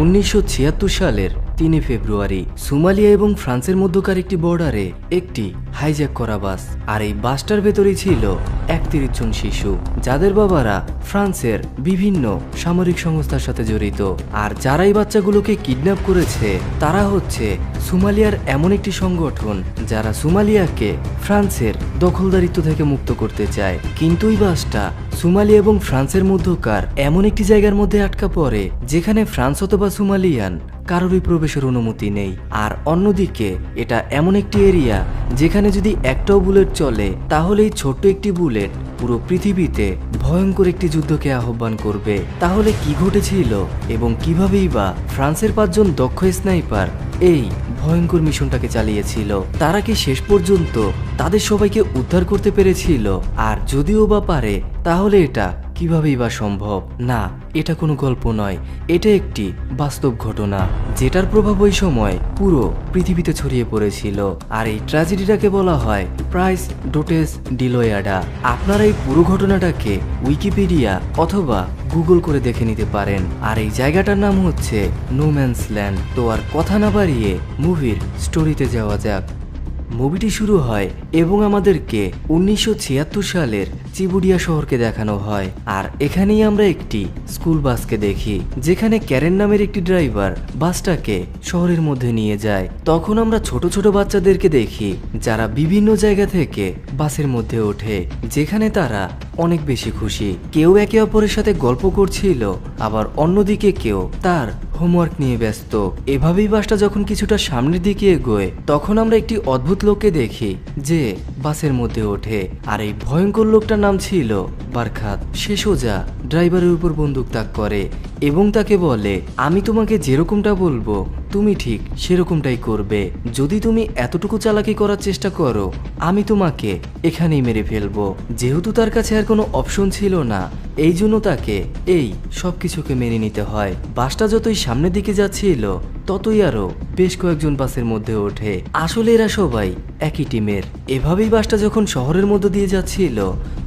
উনিশশো ছিয়াত্তর সালের তিনই ফেব্রুয়ারি, সোমালিয়া এবং ফ্রান্সের মধ্যকার একটি বর্ডারে একটি হাইজ্যাক করা বাস। আর এই বাসটার ভেতরেই ছিল একত্রিশ জন শিশু, যাদের বাবারা ফ্রান্সের বিভিন্ন সামরিক সংস্থার সাথে জড়িত। আর যারা এই বাচ্চাগুলোকে কিডন্যাপ করেছে, তারা হচ্ছে সোমালিয়ার এমন একটি সংগঠন যারা সোমালিয়াকে ফ্রান্সের দখলদারিত্ব থেকে মুক্ত করতে চায়। কিন্তু এই বাসটা সোমালিয়া এবং ফ্রান্সের মধ্যকার এমন একটি জায়গার মধ্যে আটকা পড়ে, যেখানে ফ্রান্স অথবা সোমালিয়ান কারোরই প্রবেশের অনুমতি নেই। আর অন্যদিকে, এটা এমন একটি এরিয়া যেখানে যদি একটাও বুলেট চলে তাহলে এই ছোট্ট একটি বুলেট পুরো পৃথিবীতে ভয়ঙ্কর একটি যুদ্ধকে আহ্বান করবে। তাহলে কি ঘটেছিল এবং কিভাবেই বা ফ্রান্সের পাঁচজন দক্ষ স্নাইপার এই ভয়ঙ্কর মিশনটাকে চালিয়েছিল? তারা কি শেষ পর্যন্ত তাদের সবাইকে উদ্ধার করতে পেরেছিল? আর যদিও বা পারে, তাহলে এটা কিভাবেই বা সম্ভব? না, এটা কোনো গল্প নয়। এটা একটি বাস্তব ঘটনা, যেটার প্রভাব ওই সময় পুরো পৃথিবীতে ছড়িয়ে পড়েছিল। আর এই ট্র্যাজেডিটাকে বলা হয় প্রাইস ডোটেস ডিলোয়াডা। আপনারা এই পুরো ঘটনাটাকে উইকিপিডিয়া অথবা গুগল করে দেখে নিতে পারেন। আর এই জায়গাটার নাম হচ্ছে নোম্যান্স ল্যান্ড। তো আর কথা না বাড়িয়ে মুভির স্টোরিতে যাওয়া যাক। মুভিটি শুরু হয় এবং আমাদেরকে উনিশশো ছিয়াত্তর সালের চিবুডিয়া শহরকে দেখানো হয়। আর এখানেই আমরা একটি স্কুল বাসকে দেখি, যেখানে ক্যারেন নামের একটি ড্রাইভার বাসটাকে শহরের মধ্যে নিয়ে যায়। তখন আমরা ছোট ছোট বাচ্চাদেরকে দেখি, যারা বিভিন্ন জায়গা থেকে বাসের মধ্যে ওঠে, যেখানে তারা অনেক বেশি খুশি। কেউ একে অপরের সাথে গল্প করছিল, আবার অন্যদিকে কেউ তার হোমওয়ার্ক নিয়ে ব্যস্ত। এভাবেই বাসটা যখন কিছুটা সামনের দিকে এগোয়, তখন আমরা একটি অদ্ভুত লোককে দেখি, যে বাসের মধ্যে ওঠে। আর এই ভয়ঙ্কর লোকটার ছিল বারখাত। সে সোজা ড্রাইভারের উপর বন্দুক তাক করে এবং তাকে বলে, আমি তোমাকে যেরকমটা বলব তুমি ঠিক সেরকমটাই করবে। যদি তুমি এতটুকু চালাকি করার চেষ্টা করো, আমি তোমাকে এখানেই মেরে ফেলব। যেহেতু তার কাছে আর কোনো অপশন ছিল না, এই জন্য তাকে এই সব কিছুকে মেনে নিতে হয়। বাসটা যতই সামনের দিকে যাচ্ছিল, ততই আরও বেশ কয়েকজন বাসের মধ্যে ওঠে। আসলে এরা সবাই একই টিমের। এভাবেই বাসটা যখন শহরের মধ্যে দিয়ে যাচ্ছিল,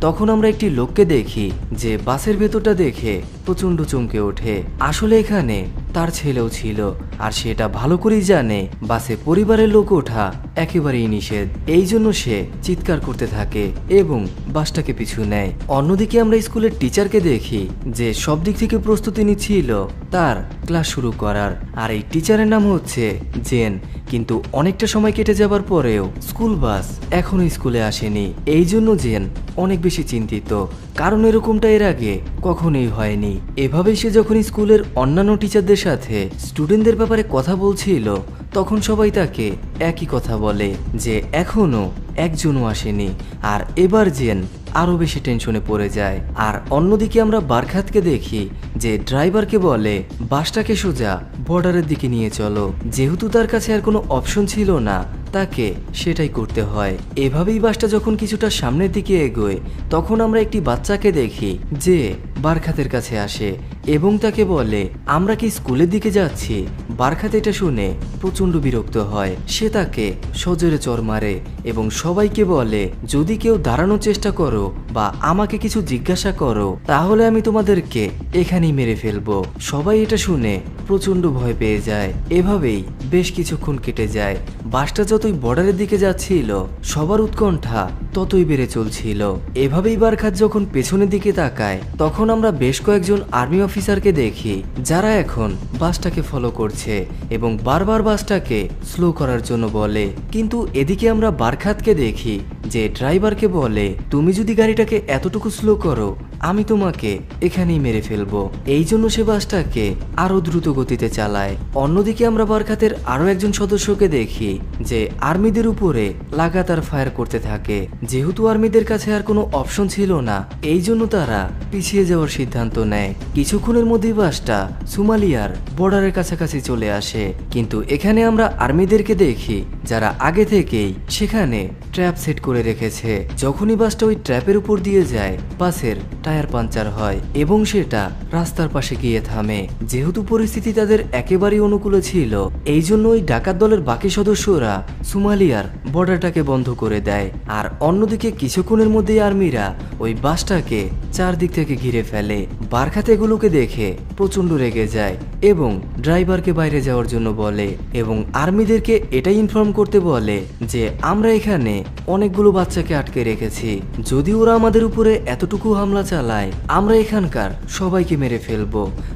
তখন আমরা একটি লোককে দেখি, যে বাসের ভেতরটা দেখে প্রচণ্ড চমকে ওঠে। আসলে এখানে তার ছেলেও ছিল, আর সেটা ভালো করেই জানে, বাসে পরিবারের লোক ওঠা একেবারেই নিষেধ। এই জন্য সে চিৎকার করতে থাকে এবং বাসটাকে পিছু নেয়। অন্যদিকে আমরা স্কুলের টিচারকে দেখি যে সব দিক থেকে প্রস্তুতি নিচ্ছিল, তার ক্লাস শুরু করার। আর এই টিচারের নাম হচ্ছে জেন, কিন্তু অনেকটা সময় কেটে যাবার পরেও স্কুল বাস এখনও স্কুলে আসেনি। এই জন্য জেন অনেক বেশি চিন্তিত কারণ এরকমটা এর আগে কখনোই হয়নি। এভাবেই সে যখন স্কুলের অন্যান্য টিচারদের সাথে স্টুডেন্টদের ব্যাপারে কথা বলছিল, তখন সবাই তাকে একই কথা বলে যে এখনও একজনও আসেনি আর এবার জেন আরও বেশি টেনশনে পড়ে যায়। আর অন্যদিকে আমরা বারখাতকে দেখি যে ড্রাইভারকে বলে, বাসটাকে সোজা বর্ডারের দিকে নিয়ে চলো। যেহেতু তার কাছে আর কোনো অপশন ছিল না তাকে সেটাই করতে হয়। এভাবেই বাসটা যখন কিছুটা সামনের দিকে এগোয়, তখন আমরা একটি বাচ্চাকে দেখি যে বারখাতের কাছে আসে এবং তাকে বলে, আমরা কি স্কুলের দিকে যাচ্ছি? বারখাত এটা শুনে প্রচণ্ড বিরক্ত হয়। সে তাকে সজোরে চর মারে এবং সবাইকে বলে, যদি কেউ দাঁড়ানোর চেষ্টা করো বা আমাকে কিছু জিজ্ঞাসা করো, তাহলে আমি তোমাদেরকে এখানেই মেরে ফেলব। সবাই এটা শুনে প্রচণ্ড ভয় পেয়ে যায়। এভাবেই বেশ কিছুক্ষণ কেটে যায়। বাসটা যতই বর্ডারের দিকে যাচ্ছিল, সবার উৎকণ্ঠা ততই বেড়ে চলছিল। এভাবেই বারখাত যখন পেছনের দিকে তাকায়, তখন আমরা বেশ কয়েকজন আর্মি অফিসারকে দেখি, যারা এখন বাসটাকে ফলো করছে এবং বারবার বাসটাকে স্লো করার জন্য বলে। কিন্তু এদিকে আমরা বারখাতকে দেখি, যে ড্রাইভারকে বলে, তুমি যদি গাড়িটাকে এতটুকু স্লো করো আমি তোমাকে এখানেই মেরে ফেলব। এই জন্য সে বাসটাকে আরও দ্রুত গতিতে চালায়। অন্যদিকে আমরা বারখাতের আরও একজন সদস্যকে দেখি, যে আর্মিদের উপরে লাগাতার ফায়ার করতে থাকে। যেহেতু আর্মিদের কাছে আর কোনো অপশন ছিল না, এই জন্য তারা পিছিয়ে যাওয়ার সিদ্ধান্ত নেয়। কিছুক্ষণের মধ্যেই বাসটা সুমালিয়ার বর্ডারের কাছাকাছি চলে আসে। কিন্তু এখানে আমরা আর্মিদেরকে দেখি, যারা আগে থেকেই সেখানে ট্র্যাপ সেট করে রেখেছে। যখনই বাসটা ওই ট্র্যাপের উপর দিয়ে যায়, বাসের টায়ার পাঞ্চার হয় এবং সেটা রাস্তার পাশে গিয়ে থামে। যেহেতু পরিস্থিতি তাদের একেবারেই অনুকূলে ছিল, এই জন্য ওই ডাকাত দলের বাকি সদস্যরা সোমালিয়ার বর্ডারটাকে বন্ধ করে দেয়। আর অন্যদিকে কিছুক্ষণের মধ্যেই আর্মিরা ওই বাসটাকে চারদিক থেকে ঘিরে ফেলে। বারখাত এগুলোকে দেখে প্রচণ্ড রেগে যায় এবং ড্রাইভারকে বাইরে যাওয়ার জন্য বলে এবং আর্মিদেরকে এটাই ইনফর্ম করতে বলে যে, আমরা এখানে অনেকগুলো বাচ্চাকে আটকে রেখেছি। যদি ওরা আমাদের উপরে এতটুকু হামলা চালায় আমরা এখানকার সবাইকে মেরে ফেলব।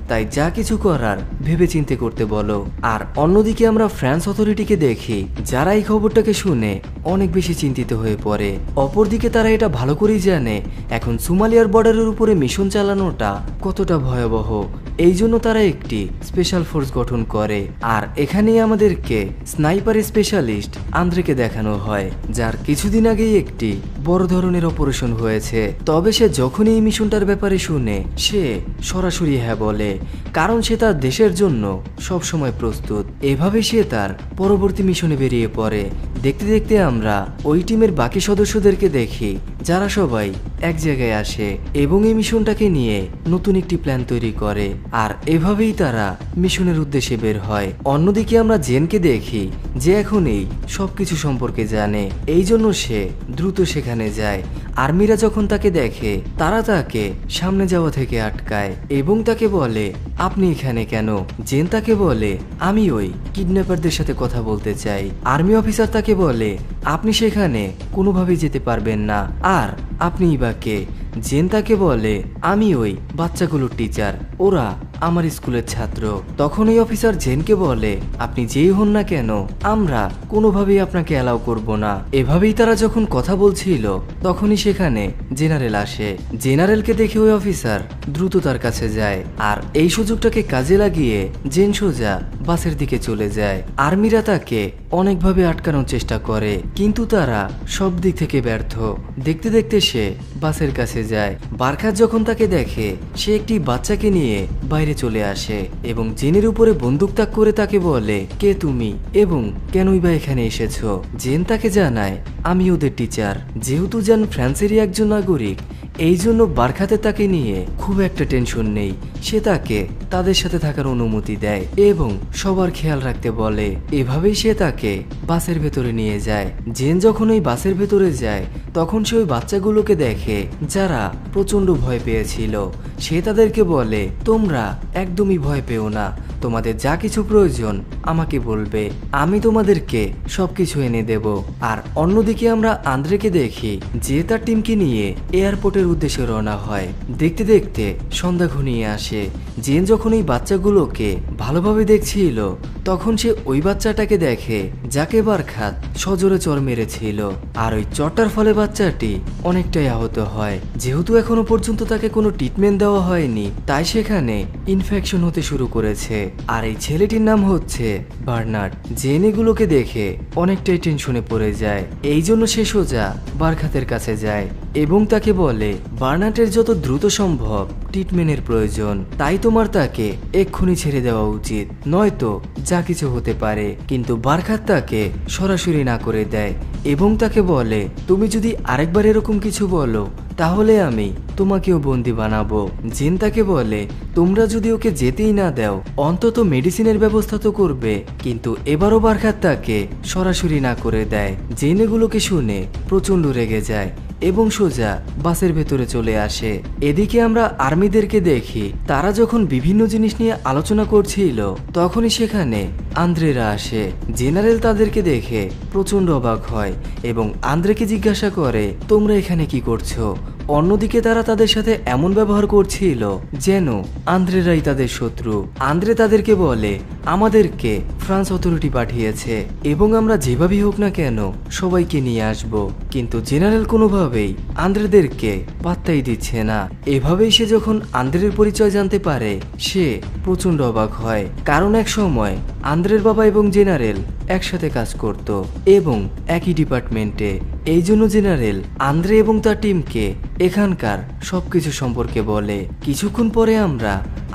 তাই যা কিছু করার ভেবে চিন্তে করতে বলো। আর অন্যদিকে আমরা ফ্রান্স অথরিটিকে দেখি, যারা এই খবরটাকে শুনে অনেক বেশি চিন্তিত হয়ে পড়ে। অপরদিকে তারা এটা ভালো করেই জানে, এখন সুমালিয়ার বর্ডারের উপরে মিশন চালানোটা কতটা ভয়াবহ। এই জন্য তারা একটি স্পেশাল ফোর্স গঠন করে। আর এখানেই আমাদেরকে স্নাইপার স্পেশালিস্ট আন্দ্রেকে দেখানো হয়, যার কিছুদিন আগেই একটি বড় ধরনের অপারেশন হয়েছে। তবে সে যখনই মিশনটার ব্যাপারে শুনে সে সরাসরি হ্যাঁ বলে, কারণ সে তার দেশের জন্য সব সময় প্রস্তুত। এভাবে সে তার পরবর্তী মিশনে বেরিয়ে পড়ে। দেখতে দেখতে আমরা ওই টিমের বাকি সদস্যদেরকে দেখি, যারা সবাই এক জায়গায় আসে এবং এই মিশনটাকে নিয়ে নতুন একটি প্ল্যান তৈরি করে। আর এভাবেই তারা মিশনের উদ্দেশ্যে বের হয়। অন্যদিকে আমরা জেনকে দেখি, যে এখন এই সবকিছু সম্পর্কে জানে। এই জন্য সে দ্রুত সেখানে যায়। আর্মিরা যখন তাকে দেখে, তারা তাকে সামনে যাওয়া থেকে আটকায় এবং তাকে বলে, আপনি এখানে কেন? জেন তাকে বলে, আমি ওই কিডন্যাপারদের সাথে কথা বলতে চাই। আর্মি অফিসার তাকে বলে, আপনি সেখানে কোনোভাবেই যেতে পারবেন না। আর আপনি ইবাকে জেন তাকে বলে, আমি ওই বাচ্চাগুলোর টিচার ওরা আমার স্কুলের ছাত্র। তখন ওই অফিসার জেনকে বলে, আপনি যেই হন না কেন, আমরা কোনোভাবেই আপনাকে অ্যালাউ করব না। এভাবেই তারা যখন কথা বলছিল, তখনই সেখানে জেনারেল আসে। জেনারেলকে দেখে ওই অফিসার দ্রুত তার কাছে যায় আর এই সুযোগটাকে কাজে লাগিয়ে জেন সোজা বাসের দিকে চলে যায়। আর্মিরা তাকে অনেকভাবে আটকানোর চেষ্টা করে, কিন্তু তারা সব দিক থেকে ব্যর্থ। দেখতে দেখতে সে বাসের কাছে যায়। বারখাত যখন তাকে দেখে, সে একটি বাচ্চাকে নিয়ে বাইরে চলে আসে এবং জেনের উপরে বন্দুক তাক করে তাকে বলে, কে তুমি? এবং কেনই বা এখানে এসেছ? জেন তাকে জানায়, আমি ওদের টিচার যেহেতু জান ফ্রান্সেরই একজন নাগরিক এই জন্য বারখাতে তাকে নিয়ে খুব একটা টেনশন নেই। সে তাকে তাদের সাথে থাকার অনুমতি দেয় এবং সবার খেয়াল রাখতে বলে। এভাবেই সে তাকে বাসের ভেতরে নিয়ে যায়। জেন যখন ওই বাসের ভেতরে যায়, তখন সে ওই বাচ্চাগুলোকে দেখে যারা প্রচণ্ড ভয় পেয়েছিল। সে তাদেরকে বলে, তোমরা একদমই ভয় পেও না। তোমাদের যা কিছু প্রয়োজন আমাকে বলবে। আমি তোমাদেরকে সবকিছু এনে দেব। আর অন্যদিকে আমরা আন্দ্রেকে দেখি, যে তার টিমকে নিয়ে এয়ারপোর্টের উদ্দেশ্যে রওনা হয়। দেখতে দেখতে সন্ধ্যা ঘনিয়ে আসে। জেন যখন এই বাচ্চাগুলোকে ভালোভাবে দেখছিল, তখন সে ওই বাচ্চাটাকে দেখে, যাকে বারখাত সজোরে চর মেরেছিল। আর ওই চরটার ফলে বাচ্চাটি অনেকটাই আহত হয়। যেহেতু এখনও পর্যন্ত তাকে কোনো ট্রিটমেন্ট দেওয়া হয়নি, তাই সেখানে ইনফেকশন হতে শুরু করেছে। আর এই ছেলেটির নাম হচ্ছে বার্নার্ড। জেন এগুলোকে দেখে অনেকটাই টেনশনে পড়ে যায়। এই জন্য সে সোজা বারখাতের কাছে যায় এবং তাকে বলে বার্নার্ডের যত দ্রুত সম্ভব ট্রিটমেন্টের প্রয়োজন, তাই তোমার তাকে এক্ষুনি ছেড়ে দেওয়া উচিত। নয়তো যা কিছু হতে পারে, কিন্তু বারখাত তাকে সরাসরি না করে দেয় এবং তাকে বলে, তুমি যদি আরেকবার এরকম কিছু বলো, তাহলে আমি তোমাকেও বন্দি বানাবো। জিন তাকে বলে, তোমরা যদি ওকে যেতেই না দাও, অন্তত মেডিসিনের ব্যবস্থা তো করবে, কিন্তু এবারও বারখাত তাকে সরাসরি না করে দেয়। জেন এগুলোকে শুনে প্রচণ্ড রেগে যায়। এবং সোজা বাসের ভেতরে চলে আসে। এদিকে আমরা আর্মিদেরকে দেখি। তারা যখন বিভিন্ন জিনিস নিয়ে আলোচনা করছিল, তখনই সেখানে আন্দ্রেরা আসে। জেনারেল তাদেরকে দেখে প্রচণ্ড অবাক হয় এবং আন্দ্রেকে জিজ্ঞাসা করে, তোমরা এখানে কি করছ? অন্যদিকে তারা তাদের সাথে এমন ব্যবহার করছিল যেন আন্দ্রেরাই তাদের শত্রু। আন্দ্রে তাদেরকে বলে, আমাদেরকে ফ্রান্স অথরিটি পাঠিয়েছে এবং আমরা যেভাবেই হোক না কেন সবাইকে নিয়ে আসব। কিন্তু জেনারেল কোনোভাবেই আন্দ্রেদেরকে পাত্তাই দিচ্ছে না। এভাবেই সে যখন আন্দ্রের পরিচয় জানতে পারে, সে প্রচণ্ড অবাক হয়। কারণ এক সময় আন্দ্রের বাবা এবং জেনারেল একসাথে কাজ করত এবং একই ডিপার্টমেন্টে। এই জন্য জেনারেল আন্দ্রে এবং তার টিমকে এখানকার সবকিছু সম্পর্কে বলে। কিছুক্ষণ পরে আমরা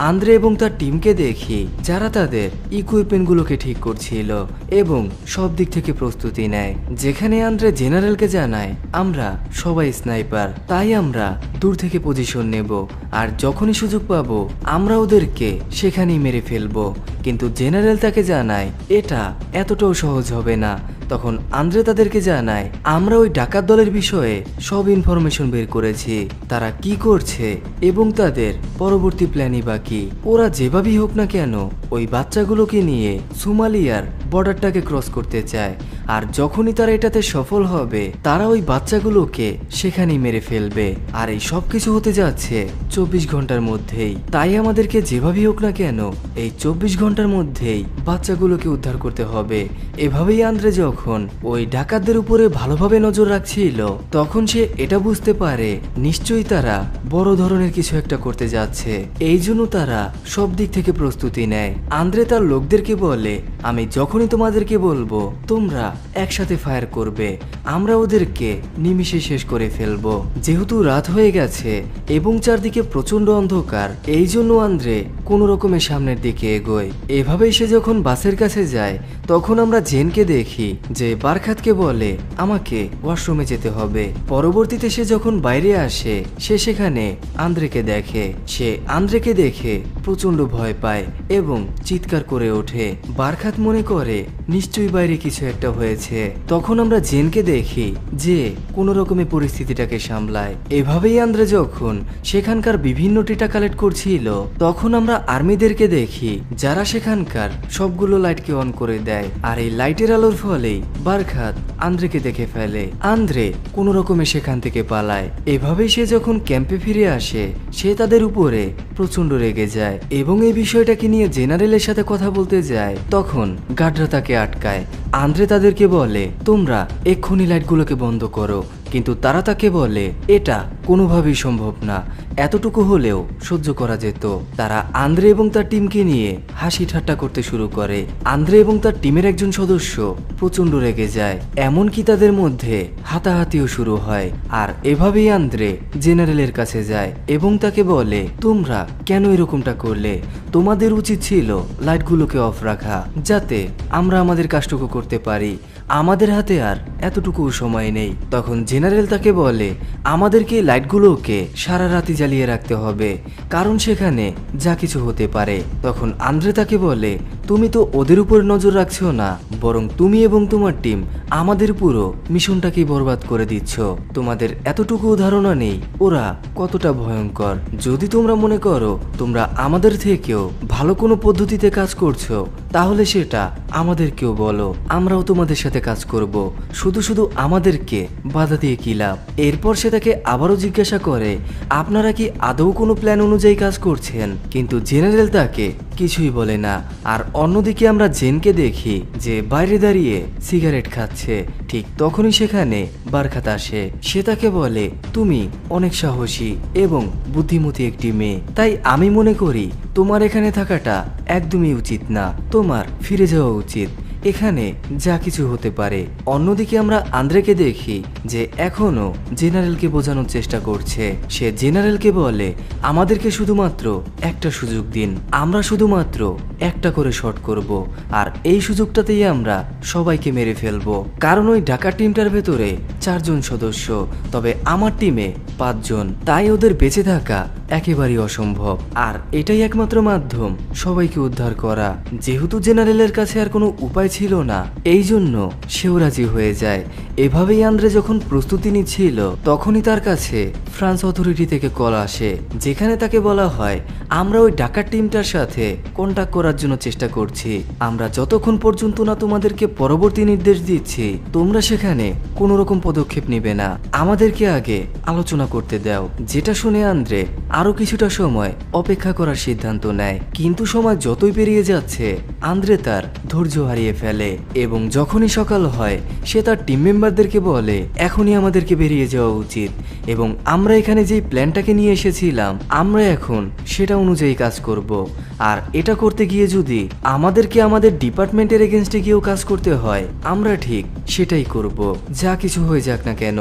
আন্দ্রে এবং তার টিমকে দেখি, যারা তাদের ইকুইপমেন্টগুলোকে ঠিক করছিল এবং সব দিক থেকে প্রস্তুতি নেয়। যেখানে আন্দ্রে জেনারেলকে জানায়, আমরা সবাই স্নাইপার, তাই আমরা দূর থেকে পজিশন নেব। আর যখনই সুযোগ পাবো, আমরা ওদেরকে সেখানেই মেরে ফেলব। কিন্তু জেনারেল তাকে জানায়, এটা এতটাও সহজ হবে না। তখন আন্দ্রে তাদেরকে জানায়, আমরা ওই ডাকাত দলের বিষয়ে সব ইনফরমেশন বের করেছি। তারা কি করছে এবং তাদের পরবর্তী প্ল্যানই বা বাকি ওরা যেভাবেই হোক না কেন ওই বাচ্চাগুলোকে নিয়ে সোমালিয়ার বর্ডারটাকে ক্রস করতে চায়। আর যখনই তারা এটাতে সফল হবে, তারা ওই বাচ্চাগুলোকে সেখানেই মেরে ফেলবে। আর এই সব কিছু হতে যাচ্ছে চব্বিশ ঘণ্টার মধ্যেই। তাই আমাদেরকে যেভাবেই হোক না কেন, এই চব্বিশ ঘণ্টার মধ্যেই বাচ্চাগুলোকে উদ্ধার করতে হবে। এভাবেই আন্দ্রে যখন ওই ডাকাতদের উপরে ভালোভাবে নজর রাখছিল, তখন সে এটা বুঝতে পারে, নিশ্চয়ই তারা বড় ধরনের কিছু একটা করতে যাচ্ছে। এই জন্য তারা সব দিক থেকে প্রস্তুতি নেয়। আন্দ্রে তার লোকদেরকে বলে, আমি যখনই তোমাদেরকে বলব, তোমরা একসাথে ফায়ার করবে। আমরা ওদেরকে নিমিষে শেষ করে ফেলব। যেহেতু রাত হয়ে গেছে এবং চারদিকে প্রচণ্ড অন্ধকার, এই জন্য আন্দ্রে কোনো রকমের সামনের দিকে এগোয়। এভাবেই সে যখন বাসের কাছে যায়, তখন আমরা জেনকে দেখি যে বারখাতকে বলে, আমাকে ওয়াশরুমে যেতে হবে। পরবর্তীতে সে যখন বাইরে আসে, সে সেখানে আন্দ্রেকে দেখে। সে আন্দ্রেকে দেখে প্রচণ্ড ভয় পায় এবং চিৎকার করে ওঠে। বারখাত মনে করে, নিশ্চয়ই বাইরে কিছু একটা হয়েছে। তখন আমরা জেনকে দেখি যে কোনো রকমের পরিস্থিতিটাকে সামলায়। এভাবেই আন্দ্রে যখন সেখানকার বিভিন্ন টিটা কালেক্ট করছিল, তখন আমরা আর্মিদেরকে দেখি যারা সেখানকার সবগুলো লাইটকে অন করে দেয়। আর এই লাইটের আলোর ফলেই বারখাত আন্দ্রেকে দেখে ফেলে। আন্দ্রে কোনো রকমে সেখান থেকে পালায়। এভাবেই সে যখন ক্যাম্পে ফিরে আসে, সে তাদের উপরে প্রচণ্ড রেগে যায়। এবং এই বিষয়টাকে নিয়ে জেনারেলের সাথে কথা বলতে যায়, তখন গার্ডরা তাকে আটকায়। আন্দ্রে তাদেরকে বলে, তোমরা এক্ষুনি লাইটগুলোকে বন্ধ করো কিন্তু তারা তাকে বলে, এটা কোনোভাবেই সম্ভব না। এতটুকু হলেও সহ্য করা যেত। তারা আন্দ্রে এবং তার টিমকে নিয়ে হাসি ঠাট্টা করতে শুরু করে। আন্দ্রে এবং তার টিমের একজন সদস্য প্রচণ্ড রেগে যায়, এমনকি তাদের মধ্যে হাতাহাতিও শুরু হয়। আর এভাবেই আন্দ্রে জেনারেলের কাছে যায় এবং তাকে বলে, তোমরা কেন এরকমটা করলে? তোমাদের উচিত ছিল লাইটগুলোকে অফ রাখা, যাতে আমরা আমাদের কাজটুকু করতে পারি। আমাদের হাতে আর এতটুকু সময় নেই। তখন জেনারেল তাকে বলে, আমাদেরকে লাইটগুলোকে সারা রাতি জ্বালিয়ে রাখতে হবে, কারণ সেখানে যা কিছু হতে পারে। তখন আন্দ্রে তাকে বলে, তুমি তো ওদের উপর নজর রাখছো না, বরং তুমি এবং তোমার টিম আমাদের পুরো মিশনটাকেই বরবাদ করে দিচ্ছ। তোমাদের এতটুকু ধারণা নেই, ওরা কতটা ভয়ঙ্কর। যদি তোমরা মনে করো তোমরা আমাদের থেকেও ভালো কোনো পদ্ধতিতে কাজ করছ তাহলে সেটা আমাদেরকেও বলো। আমরাও তোমাদের সাথে কাজ করব। শুধু শুধু আমাদেরকে বাধা দিয়ে কি লাভ? এরপর সে তাকে আবারও জিজ্ঞাসা করে, আপনারা কি আদৌ কোনো প্ল্যান অনুযায়ী কাজ করছেন? কিন্তু জেনারেল তাকে কিছুই বলে না। আর অন্যদিকে আমরা জেনকে দেখি, যে বাইরে দাঁড়িয়ে সিগারেট খাচ্ছে। ঠিক তখনই সেখানে বারখাত আসে। সে তাকে বলে, তুমি অনেক সাহসী এবং বুদ্ধিমতী একটি মেয়ে। তাই আমি মনে করি, তোমার এখানে থাকাটা একদমই উচিত না। তোমার ফিরে যাওয়া উচিত। এখানে যা কিছু হতে পারে। অন্যদিকে আমরা আন্দ্রেকে দেখি যে এখনও জেনারেলকে বোঝানোর চেষ্টা করছে। সে জেনারেলকে বলে, আমাদেরকে শুধুমাত্র একটা সুযোগ দিন। আমরা শুধুমাত্র একটা করে শট করব। আর এই সুযোগটাতেই আমরা সবাইকে মেরে ফেলব। কারণ ওই ডাকার টিমটার ভেতরে চারজন সদস্য, তবে আমার টিমে পাঁচজন। তাই ওদের বেঁচে থাকা একেবারেই অসম্ভব। আর এটাই একমাত্র মাধ্যম সবাইকে উদ্ধার করা। যেহেতু জেনারেলের কাছে আর কোনো উপায় ছিল না। এই জন্য সেও রাজি হয়ে যায়। এভাবেই আন্দ্রে যখন প্রস্তুতি নিচ্ছিল, তখনই তার কাছে ফ্রান্স অথরিটি থেকে কল আসে, যেখানে তাকে বলা হয়, আমরা ওই ডাকার টিমটার সাথে কন্ট্যাক্ট করার জন্য চেষ্টা করছি। আমরা যতক্ষণ পর্যন্ত না তোমাদেরকে পরবর্তী নির্দেশ দিচ্ছি, তোমরা সেখানে কোনো রকম পদক্ষেপ নেবে না। আমাদেরকে আগে আলোচনা করতে দাও। যেটা শুনে আন্দ্রে আরও কিছুটা সময় অপেক্ষা করার সিদ্ধান্ত নেয়। কিন্তু সময় যতই পেরিয়ে যাচ্ছে, আন্দ্রে তার ধৈর্য হারিয়ে ফেলে এবং যখনই সকাল হয়, সে তার টিম মেম্বারদেরকে বলে, এখনই আমাদেরকে বেরিয়ে যাওয়া উচিত। এবং আমরা এখানে যেই প্ল্যানটাকে নিয়ে এসেছিলাম, আমরা এখন সেটা অনুযায়ী কাজ করব। আর এটা করতে গিয়ে যদি আমাদেরকে আমাদের ডিপার্টমেন্টের এগেনস্টে গিয়েও কাজ করতে হয়, আমরা ঠিক সেটাই করব। যা কিছু হয়ে যাক না কেন,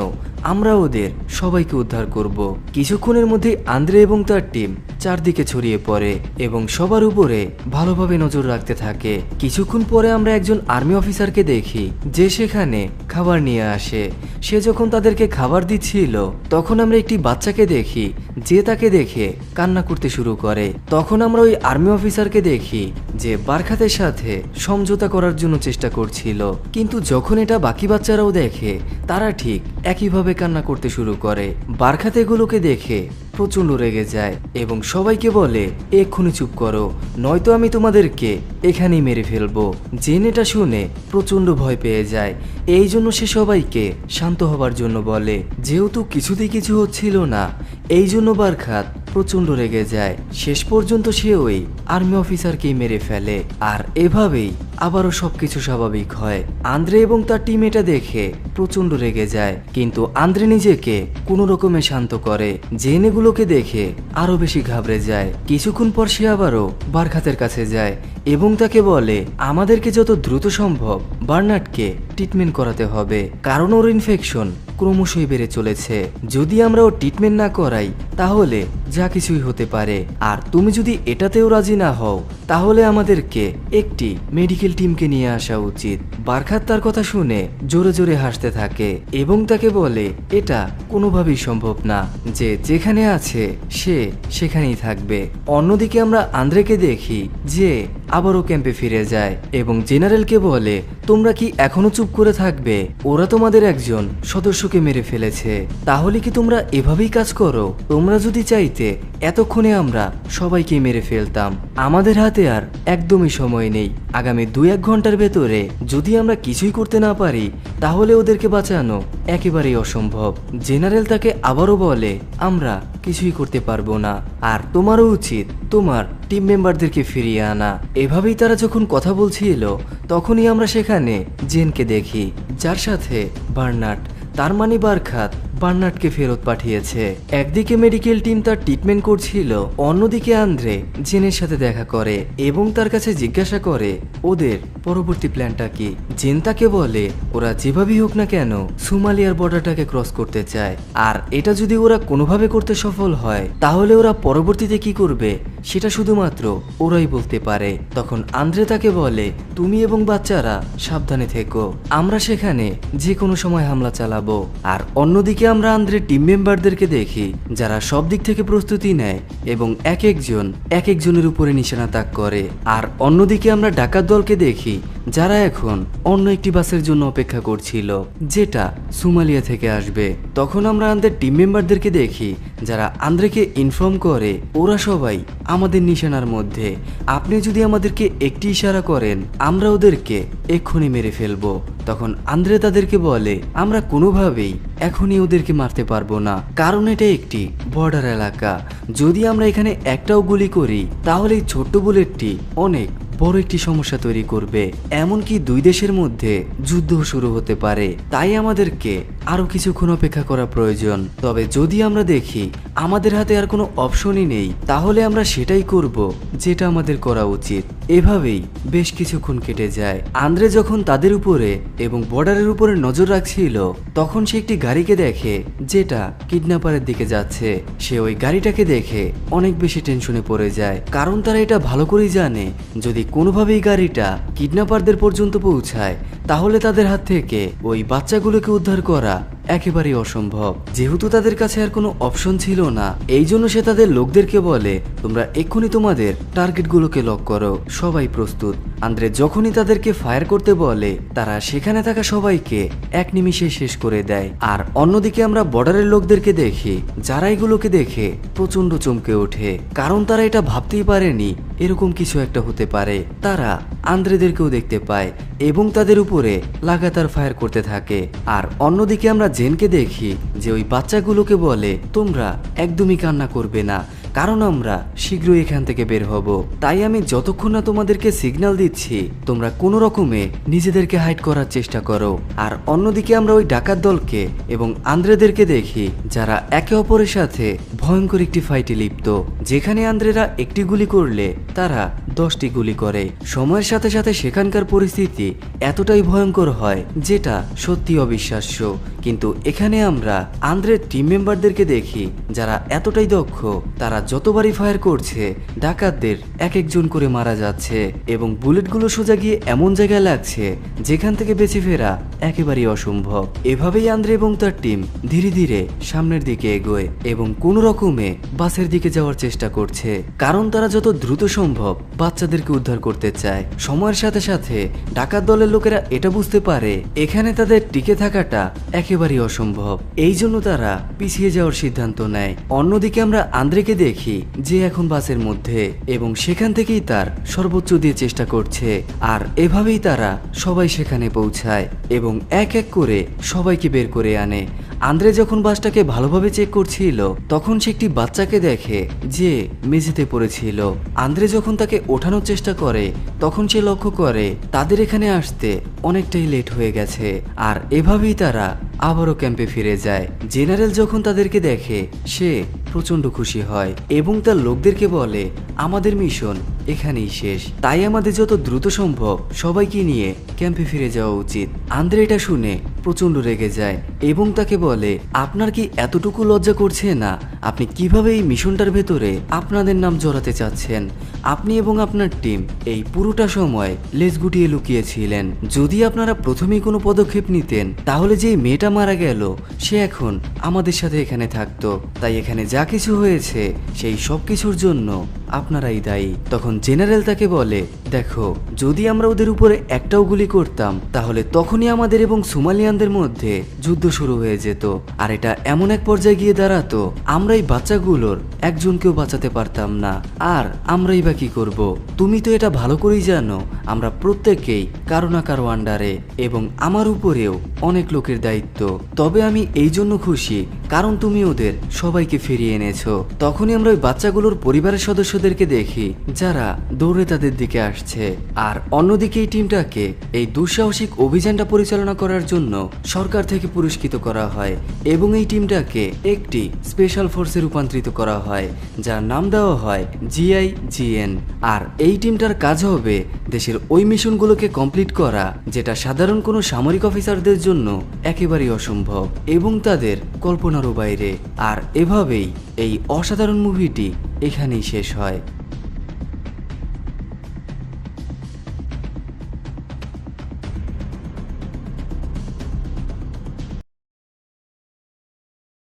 আমরা ওদের সবাইকে উদ্ধার করব। কিছুক্ষণের মধ্যে আন্দ্রে এবং তার টিম চারদিকে ছড়িয়ে পড়ে এবং সবার উপরে ভালোভাবে নজর রাখতে থাকে। কিছুক্ষণ পরে আমরা একজন আর্মি অফিসারকে দেখি, যে সেখানে খাবার নিয়ে আসে। সে যখন তাদেরকে খাবার দিচ্ছিল তখন আমরা একটি বাচ্চাকে দেখি, যে তাকে দেখে কান্না করতে শুরু করে। তখন আমরা ওই আর্মি অফিসারকে দেখি, যে বারখাতের সাথে সমঝোতা করার জন্য চেষ্টা করছিল। কিন্তু যখন এটা বাকি বাচ্চারাও দেখে, তারা ঠিক একইভাবে কান্না করতে শুরু করে। বারখাতেগুলোকে দেখে প্রচণ্ড রেগে যায় এবং সবাইকে বলে, এক্ষুনি চুপ করো, নয়তো আমি তোমাদেরকে এখানেই মেরে ফেলব। জেন এটা শুনে প্রচণ্ড ভয় পেয়ে যায়। এই জন্য সে সবাইকে শান্ত হবার জন্য বলে, যেহেতু কিছুতেই কিছু হচ্ছিল না এই জন্য বারখাত প্রচণ্ড রেগে যায়। শেষ পর্যন্ত সে ওই আর্মি অফিসারকেই মেরে ফেলে। আর এভাবেই আবারও সবকিছু স্বাভাবিক হয়। আন্দ্রে এবং তার টিম এটা দেখে প্রচণ্ড রেগে যায়। কিন্তু আন্দ্রে নিজেকে কোনো রকমে শান্ত করে। জেনেগুলোকে দেখে আরও বেশি ঘাবড়ে যায়। কিছুক্ষণ পর সে আবারও বারখাতের কাছে যায় এবং তাকে বলে, আমাদেরকে যত দ্রুত সম্ভব বার্নার্ডকে ট্রিটমেন্ট করাতে হবে। কারণ ওর ইনফেকশন ক্রমশই বেড়ে চলেছে। যদি আমরা ও ট্রিটমেন্ট না করাই, তাহলে যা কিছুই হতে পারে। আর তুমি যদি এটাতেও রাজি না হও, তাহলে আমাদেরকে একটি মেডিকেল টিমকে নিয়ে আসা উচিত। বারখাত তার কথা শুনে জোরে জোরে হাসতে থাকে এবং তাকে বলে, এটা কোনোভাবেই সম্ভব না। যে যেখানে আছে, সে সেখানেই থাকবে। অন্যদিকে আমরা আন্দ্রেকে দেখি যে আবারও ক্যাম্পে ফিরে যায় এবং জেনারেলকে বলে, তোমরা কি এখনও চুপ করে থাকবে? ওরা তোমাদের একজন সদস্যকে মেরে ফেলেছে। তাহলে কি তোমরা এভাবেই কাজ করো? তোমরা যদি চাইতে, এতক্ষণে আমরা সবাইকে মেরে ফেলতাম। আমাদের হাতে আর একদমই সময় নেই। আগামী দু এক ঘণ্টার ভেতরে যদি আমরা কিছুই করতে না পারি, তাহলে ওদেরকে বাঁচানো একেবারেই অসম্ভব। জেনারেল তাকে আবারও বলে, আমরা কিছুই করতে পারব না। আর তোমারও উচিত তোমার টিম মেম্বারদেরকে ফিরিয়ে আনা। এভাবেই তারা যখন কথা বলছিল, তখনই আমরা সেখানে জেনকে দেখি, যার সাথে বার্নার্ড, তার মানে বারখাত, বার্নার্ডকে ফেরত পাঠিয়েছে। একদিকে মেডিকেল টিম তার ট্রিটমেন্ট করছিল, অন্যদিকে আন্দ্রে জেনের সাথে দেখা করে এবং তার কাছে জিজ্ঞাসা করে, ওদের পরবর্তী প্ল্যানটা কি? জেন তাকে বলে, ওরা যেভাবেই হোক না কেন সুমালিয়ার বর্ডারটাকে ক্রস করতে চায়। আর এটা যদি ওরা কোনোভাবে করতে সফল হয়, তাহলে ওরা পরবর্তীতে কি করবে সেটা শুধুমাত্র ওরাই বলতে পারে। তখন আন্দ্রে তাকে বলে, তুমি এবং বাচ্চারা সাবধানে থেকো। আমরা সেখানে যে কোনো সময় হামলা চালাবো। আর অন্যদিকে আমরা আন্দ্রের টিম মেম্বারদেরকে দেখি, যারা সব দিক থেকে প্রস্তুতি নেয় এবং এক একজন, এক একজনের উপরে নিশানা তাক করে। আর অন্যদিকে আমরা ডাকাত দলকে দেখি, যারা এখন অন্য একটি বাসের জন্য অপেক্ষা করছিল, যেটা সুমালিয়া থেকে আসবে। তখন আমরা আমাদের টিম মেম্বারদেরকে দেখি, যারা আন্দ্রেকে ইনফর্ম করে, ওরা সবাই আমাদের নিশানার মধ্যে। আপনি যদি আমাদেরকে একটি ইশারা করেন, আমরা ওদেরকে এক্ষুনি মেরে ফেলব। তখন আন্দ্রে তাদেরকে বলে, আমরা কোনোভাবেই এখনই ওদেরকে মারতে পারব না। কারণ এটা একটি বর্ডার এলাকা। যদি আমরা এখানে একটাও গুলি করি, তাহলে এই ছোট্ট বুলেটটি অনেক বড় একটি সমস্যা তৈরি করবে। এমনকি দুই দেশের মধ্যে যুদ্ধ শুরু হতে পারে। তাই আমাদেরকে আরও কিছুক্ষণ অপেক্ষা করা প্রয়োজন। তবে যদি আমরা দেখি, আমাদের হাতে আর কোনো অপশনই নেই, তাহলে আমরা সেটাই করব যেটা আমাদের করা উচিত। এভাবেই বেশ কিছুক্ষণ কেটে যায়। আন্দ্রে যখন তাদের উপরে এবং বর্ডারের উপরে নজর রাখছিল, তখন সে একটি গাড়িকে দেখে যেটা কিডন্যাপারের দিকে যাচ্ছে। সে ওই গাড়িটাকে দেখে অনেক বেশি টেনশনে পড়ে যায়। কারণ তারা এটা ভালো করেই জানে, যদি কোনোভাবেই গাড়িটা কিডন্যাপারদের পর্যন্ত পৌঁছায়, তাহলে তাদের হাত থেকে ওই বাচ্চাগুলোকে উদ্ধার করা একেবারেই অসম্ভব। যেহেতু তাদের কাছে আর কোনো অপশন ছিল না, এই জন্য সে তাদের লোকদেরকে বলে, তোমরা এক্ষুনি তোমাদের টার্গেটগুলোকে লক করো, সবাই প্রস্তুত। আন্দ্রে যখনই তাদেরকে ফায়ার করতে বলে, তারা সেখানে থাকা সবাইকে এক নিমিষে শেষ করে দেয়। আর অন্যদিকে আমরা বর্ডারের লোকদেরকে দেখি, যারা এগুলোকে দেখে প্রচণ্ড চমকে ওঠে। কারণ তারা এটা ভাবতেই পারেনি এরকম কিছু একটা হতে পারে। তারা আন্দ্রেদেরকেও দেখতে পায় এবং তাদের উপরে লাগাতার ফায়ার করতে থাকে। আর অন্যদিকে আমরা জেনকে দেখি যে ওই বাচ্চাগুলোকে বলে, তোমরা একদমই কান্না করবে না। কারণ আমরা শীঘ্রই এখান থেকে বের হব। তাই আমি যতক্ষণ না তোমাদেরকে সিগন্যাল দিচ্ছি, তোমরা কোনো রকমে নিজেদেরকে হাইড করার চেষ্টা করো। আর অন্যদিকে আমরা ওই ডাকাত দলকে এবং আন্দ্রেদেরকে দেখি, যারা একে অপরের সাথে ভয়ঙ্কর একটি ফাইটে লিপ্ত। যেখানে আন্দ্রেরা একটি গুলি করলে তারা দশটি গুলি করে। সময়ের সাথে সাথে সেখানকার পরিস্থিতি এতটাই ভয়ঙ্কর হয়, যেটা সত্যি অবিশ্বাস্য। কিন্তু এখানে আমরা আন্দ্রের টিম মেম্বারদেরকে দেখি যারা এতটাই দক্ষ, তারা যতবারই ফায়ার করছে, ডাকাতদের এক একজন করে মারা যাচ্ছে এবং বুলেটগুলো সোজা গিয়ে এমন জায়গায় লাগছে যেখান থেকে বেঁচে ফেরা একেবারেই অসম্ভব। এভাবেই আন্দ্রে এবং তার টিম ধীরে ধীরে সামনের দিকে এগোয় এবং কোনো রকমে বাসের দিকে যাওয়ার চেষ্টা করছে। কারণ তারা যত দ্রুত সম্ভব বাচ্চাদেরকে উদ্ধার করতে চায়। সময়ের সাথে সাথে ডাকাত দলের লোকেরা এটা বুঝতে পারে, এখানে তাদের টিকে থাকাটা একেবারেই অসম্ভব। এই জন্য তারা পিছিয়ে যাওয়ার সিদ্ধান্ত নেয়। অন্যদিকে আমরা আন্দ্রেকে দেখি, যে এখন বাসের মধ্যে এবং সেখান থেকেই তার সর্বোচ্চ দিয়ে চেষ্টা করছে। আর এভাবেই তারা সবাই সেখানে পৌঁছায় এবং এক এক করে সবাইকে বের করে আনে। আন্দ্রে যখন বাসটাকে ভালোভাবে চেক করছিল, তখন সে একটি বাচ্চাকে দেখে যে মেঝেতে পড়েছিল। আন্দ্রে যখন তাকে ওঠানোর চেষ্টা করে, তখন সে লক্ষ্য করে তাদের এখানে আসতে অনেকটাই লেট হয়ে গেছে। আর এভাবেই তারা আবারও ক্যাম্পে ফিরে যায়। জেনারেল যখন তাদেরকে দেখে, সে প্রচণ্ড খুশি হয় এবং তার লোকদেরকে বলে, আমাদের মিশন এখানেই শেষ। তাই আমাদের যত দ্রুত সম্ভব সবাইকে নিয়ে ক্যাম্পে ফিরে যাওয়া উচিত। আন্দ্রে এটা শুনে প্রচণ্ড রেগে যায় এবং তাকে বলে, আপনার কি এতটুকু লজ্জা করছে না? আপনি কীভাবে এই মিশনটার ভেতরে আপনাদের নাম জড়াতে চাচ্ছেন? আপনি এবং আপনার টিম এই পুরোটা সময় লেজ গুটিয়ে লুকিয়েছিলেন। যদি আপনারা প্রথমেই কোনো পদক্ষেপ নিতেন, তাহলে যে মেয়েটা মারা গেল, সে এখন আমাদের সাথে এখানে থাকতো। তাই এখানে যা কিছু হয়েছে, সেই সব কিছুর জন্য আপনারাই দায়ী। তখন জেনারেল তাকে বলে দেখো, যদি আমরা ওদের উপরে একটাও গুলি করতাম, তাহলে তখনই আমাদের এবং সোমালিয়ানদের মধ্যে যুদ্ধ শুরু হয়ে যেত। আর এটা এমন এক পর্যায়ে গিয়ে দাঁড়াতো আমরা এই বাচ্চাগুলোর একজনকেও বাঁচাতে পারতাম না। আর আমরাই বা কি করব? তুমি তো এটা ভালো করেই জানো, আমরা প্রত্যেকেই কারও না কারও আন্ডারে এবং আমার উপরেও অনেক লোকের দায়িত্ব। তবে আমি এই জন্য খুশি, কারণ তুমি ওদের সবাইকে ফিরিয়ে এনেছো। তখনই আমরা ওই বাচ্চাগুলোর পরিবারের সদস্যদেরকে দেখি, যারা দৌড়ে তাদের দিকে আসছে। আর অন্যদিকে এই টিমটাকে এই দুঃসাহসিক অভিযানটা পরিচালনা করার জন্য সরকার থেকে পুরস্কৃত করা হয় এবং এই টিমটাকে একটি স্পেশাল ফোর্সে রূপান্তরিত করা হয়, যার নাম দেওয়া হয় জিআই জিএন আর এই টিমটার কাজ হবে দেশের ওই মিশনগুলোকে কমপ্লিট করা, যেটা সাধারণ কোনো সামরিক অফিসারদের জন্য একেবারেই অসম্ভব, এবং তাদের কল্পনারও বাইরে। আর এভাবেই এই অসাধারণ মুভিটি এখানেই শেষ হয়।